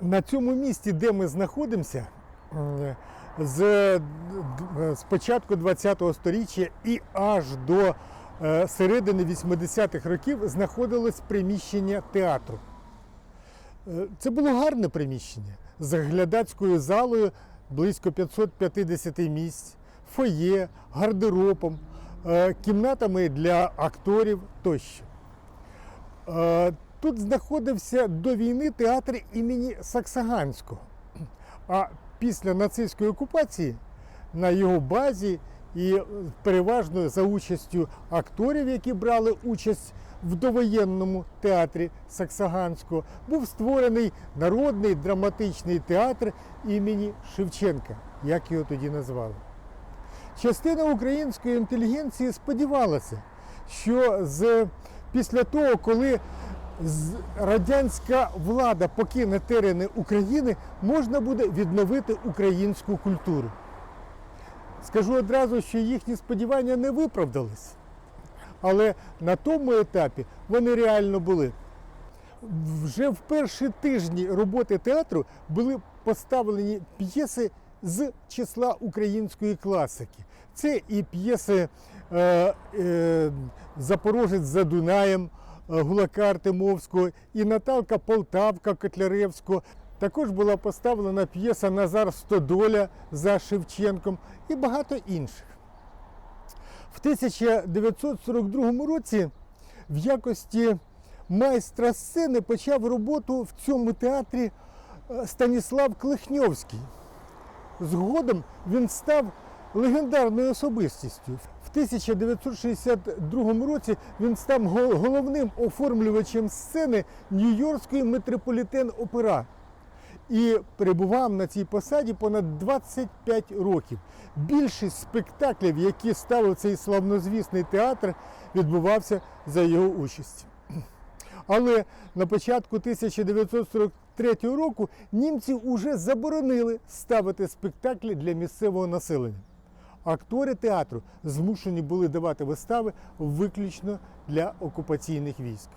На цьому місці, де ми знаходимося, з, з початку ХХ століття і аж до е, середини 80-х років знаходилось приміщення театру. Е, Це було гарне приміщення з глядацькою залою близько 550 місць, фоє, гардеробом, е, кімнатами для акторів тощо. Тут знаходився до війни театр імені Саксаганського. А після нацистської окупації на його базі і переважно за участю акторів, які брали участь в довоєнному театрі Саксаганського, був створений народний драматичний театр імені Шевченка, як його тоді назвали. Частина української інтелігенції сподівалася, що з, після того, коли радянська влада покине терени України, можна буде відновити українську культуру. Скажу одразу, що їхні сподівання не виправдались. Але на тому етапі вони реально були. Вже в перші тижні роботи театру були поставлені п'єси з числа української класики. Це і п'єси е, е, Запорожець за Дунаєм Гулака Артемовського, і Наталка Полтавка Котляревського. Також була поставлена п'єса Назар Стодоля за Шевченком і багато інших. В 1942 році в якості майстра сцени почав роботу в цьому театрі е, Станіслав Клихньовський. Згодом він став легендарною особистістю. В 1962 році він став головним оформлювачем сцени Нью-Йоркської метрополітен опера і перебував на цій посаді понад 25 років. Більшість спектаклів, які ставив цей славнозвісний театр, відбувався за його участі. Але на початку 1943 року німці вже заборонили ставити спектаклі для місцевого населення. Актори театру змушені були давати вистави виключно для окупаційних військ.